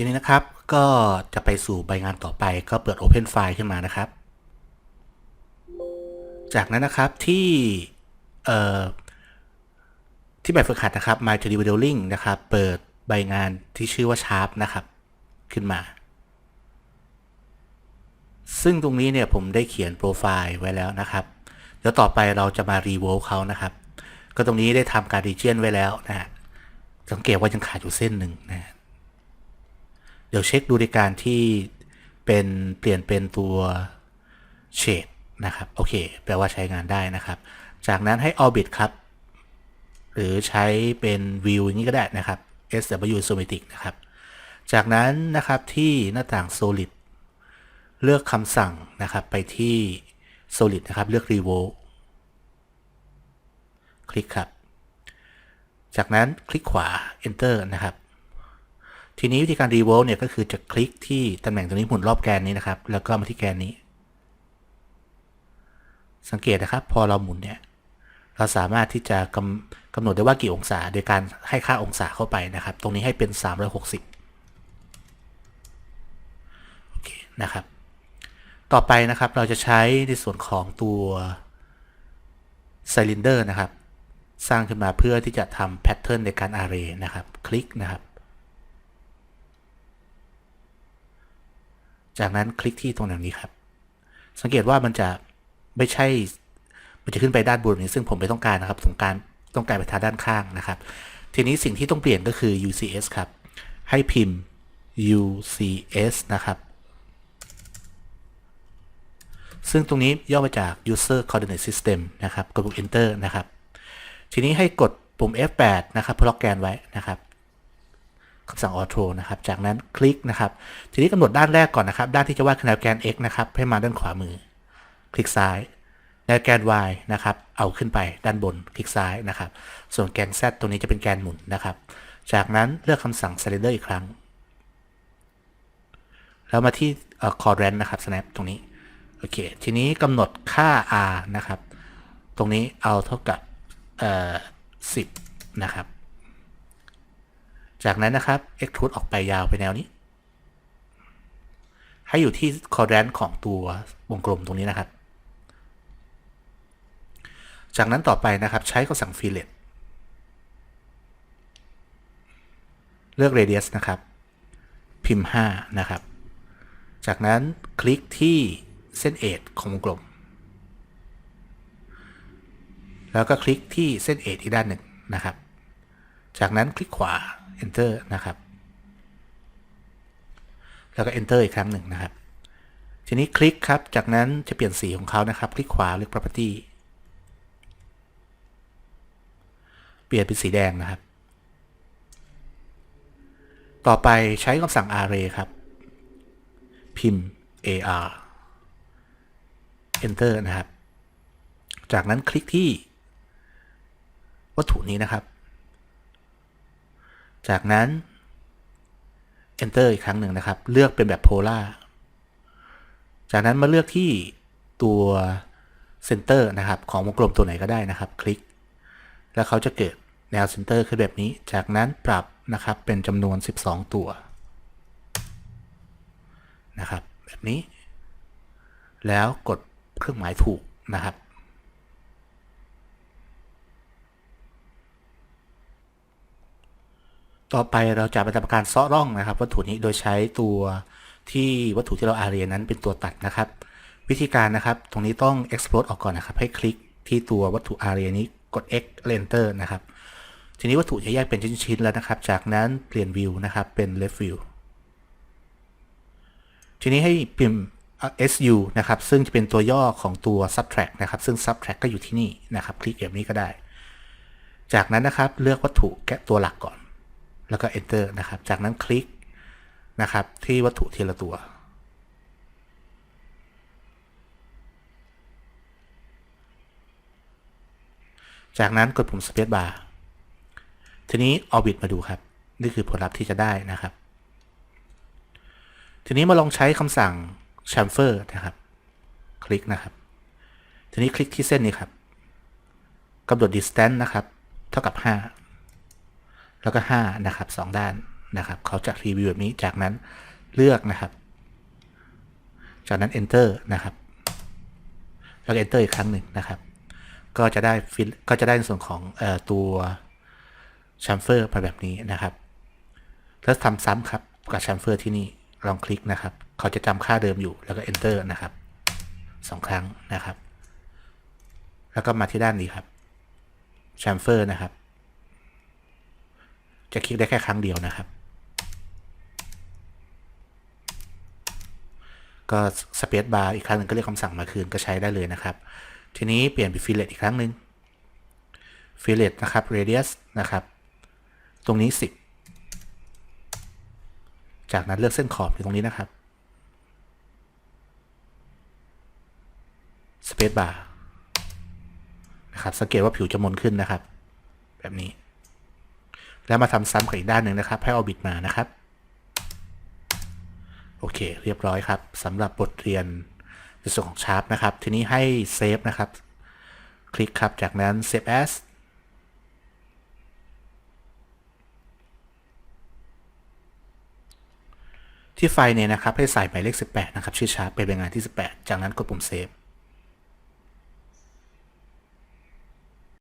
ทีนี้นะครับก็จะไปสู่ใบงานต่อไปก็เปิด Open File ขึ้นมานะครับ จากนั้นนะครับที่ที่แบบฝึกหัดนะครับ My 3D Modeling นะครับ เปิดใบงานที่ชื่อว่า Sharp นะครับ ขึ้นมา ซึ่งตรงนี้เนี่ยผมได้เขียนโปรไฟล์ไว้แล้วนะครับ เดี๋ยวต่อไปเราจะมา revolve เขานะครับ ก็ตรงนี้ได้ทำการ region ไว้แล้วนะฮะสังเกตว่ายังขาดอยู่เส้นหนึ่งนะฮะ เดี๋ยวเช็คดูในการที่เป็นเปลี่ยนเป็นตัวเฉดนะครับ โอเค แปลว่าใช้งานได้นะครับ จากนั้นให้ orbit ครับ หรือใช้เป็น view อย่างนี้ก็ได้นะครับ SW Isometric นะครับ จากนั้นนะครับที่หน้าต่าง solid เลือกคำสั่งนะครับไปที่ solid นะครับ เลือก revolve คลิกครับ จากนั้นคลิกขวา enter นะครับ ทีนี้วิธีการ revolve เนี่ยก็คือจะคลิกที่ตำแหน่งตรงนี้หมุนรอบแกนนี้นะครับ แล้วก็มาที่แกนนี้ สังเกตนะครับ พอเราหมุนเนี่ย เราสามารถที่จะกำกำหนดได้ว่ากี่องศา โดยการให้ค่าองศาเข้าไปนะครับ ตรงนี้ให้เป็น 360โอเคนะครับ ต่อไปนะครับเราจะใช้ในส่วนของตัว Cylinder นะครับ สร้างขึ้นมาเพื่อที่จะทำแพทเทิร์นในการ array นะครับ คลิกนะครับ จากนั้นคลิกที่ตรงนี้ครับ สังเกตว่ามันจะไม่ใช่ มันจะขึ้นไปด้านบนนี้ซึ่งผมไม่ต้องการนะครับต้องการต้องการไปทางด้านข้างนะครับ ทีนี้สิ่งที่ต้องเปลี่ยนก็คือ UCS ครับ ให้พิมพ์ UCS นะครับ ซึ่งตรงนี้ย่อมาจาก User Coordinate System นะครับ กดปุ่ม Enter นะครับ ทีนี้ให้กดปุ่ม F8 นะครับเพื่อล็อกแกนไว้นะครับ คำสั่ง Auto นะครับ จากนั้นคลิกนะครับ ทีนี้กำหนดด้านแรกก่อนนะครับ ด้านที่จะวาดคือแนวแกน x นะครับ ให้มาด้านขวามือ คลิกซ้าย แนวแกน y นะครับ เอาขึ้นไปด้านบน คลิกซ้ายนะครับ ส่วนแกน z ตรงนี้จะเป็นแกนหมุนนะครับ จากนั้นเลือกคำสั่ง Cylinder อีกครั้ง แล้วมาที่เอ่อ Coordinate นะครับ snap ตรงนี้ โอเค ทีนี้กำหนดค่า r นะครับ ตรงนี้เอาเท่ากับ10 นะครับ จากนั้นนะครับ extrude ออกไปยาวไปแนวนี้ ให้อยู่ที่ quadrant ของตัววงกลมตรงนี้นะครับ จากนั้นต่อไปนะครับใช้คำสั่ง fillet เลือก radius นะครับ พิมพ์ 5 นะครับ จากนั้นคลิกที่เส้นเอดของวงกลม แล้วก็คลิกที่เส้นเอดอีกด้านหนึ่งนะครับ จากนั้นคลิกขวา enter นะครับ แล้วก็ enter อีกครั้งหนึ่งนะครับ ทีนี้คลิกครับ จากนั้นจะเปลี่ยนสีของเขานะครับ คลิกขวาเลือก property เปลี่ยนเป็นสีแดงนะครับ ต่อไปใช้คำสั่ง array ครับ พิมพ์ ar enter นะครับ จากนั้นคลิกที่วัตถุนี้นะครับ จากนั้น enter อีกครั้งหนึ่งนะครับ เลือกเป็นแบบ polar จากนั้นมาเลือกที่ตัว center นะครับ ของวงกลมตัวไหนก็ได้นะครับ คลิก แล้วเขาจะเกิดแนว center ขึ้นแบบนี้ จากนั้นปรับนะครับเป็นจำนวน 12 ตัวนะครับ แบบนี้ แล้วกดเครื่องหมายถูกนะครับ ต่อไปเราจะไปทำการเซาะร่องนะครับ วัตถุนี้โดยใช้ตัวที่วัตถุที่เราอาเรียนนั้นเป็นตัวตัดนะครับ วิธีการนะครับ ตรงนี้ต้อง export ออกก่อนนะครับ ให้คลิกที่ตัววัตถุอาเรียนี้กด X enter นะครับ ทีนี้วัตถุจะแยกเป็นชิ้นๆแล้วนะครับ จากนั้นเปลี่ยน view นะครับเป็น left view ทีนี้ให้พิมพ์ SU นะครับ ซึ่งจะเป็นตัวย่อของตัว subtract นะครับ ซึ่ง subtract ก็อยู่ที่นี่นะครับ คลิกแบบนี้ก็ได้ จากนั้นนะครับเลือกวัตถุแกะตัวหลักก่อน แล้วก็ enter นะครับ จากนั้นคลิกนะครับ ที่วัตถุทีละตัว จากนั้นกดปุ่ม space bar ทีนี้ orbit มาดูครับ นี่คือผลลัพธ์ที่จะได้นะครับ ทีนี้มาลองใช้คำสั่ง chamfer นะครับ คลิกนะครับ ทีนี้คลิกที่เส้นนี้ครับกำหนด distance นะครับ เท่ากับ 5 แล้วก็5นะครับ2ด้านนะครับเขาจะรีวิวแบบนี้จากนั้นเลือกนะครับ จากนั้น enter นะครับ แล้วก็ enter อีกครั้งหนึ่งนะครับ ก็จะได้ฟิลก็จะได้ในส่วนของออตัวชัมเฟอร์มาแบบนี้นะครับ แล้วทำซ้ำครับกับชัมเฟอร์ที่นี่ลองคลิกนะครับ เขาจะจำค่าเดิมอยู่แล้วก็ enter นะครับสองครั้งนะครับ แล้วก็มาที่ด้านนี้ครับชัมเฟอร์นะครับ จะคลิกได้แค่ครั้งเดียวนะครับ ก็สเปซบาร์อีกครั้งหนึ่งก็เรียกคำสั่งมาคืนก็ใช้ได้เลยนะครับ ทีนี้เปลี่ยนเป็นฟิลเลตอีกครั้งหนึ่งฟิลเลตนะครับ radius นะครับ ตรงนี้ 10 จากนั้นเลือกเส้นขอบอยู่ตรงนี้นะครับสเปซบาร์นะครับสังเกตว่าผิวจะมนขึ้นนะครับ แบบนี้ แล้วมาทำซ้ำกับอีกด้านหนึ่งนะครับ ให้เอบิดมานะครับ โอเค เรียบร้อยครับสำหรับบทเรียนในส่วนของชาร์ปนะครับ ทีนี้ให้เซฟนะครับ คลิกครับ จากนั้น save as ที่ไฟล์เนี่ยนะครับให้ใส่หมายเลข 18 นะครับ ชื่อชาร์ปเป็นรายงานที่ 18 จากนั้นกดปุ่มเซฟ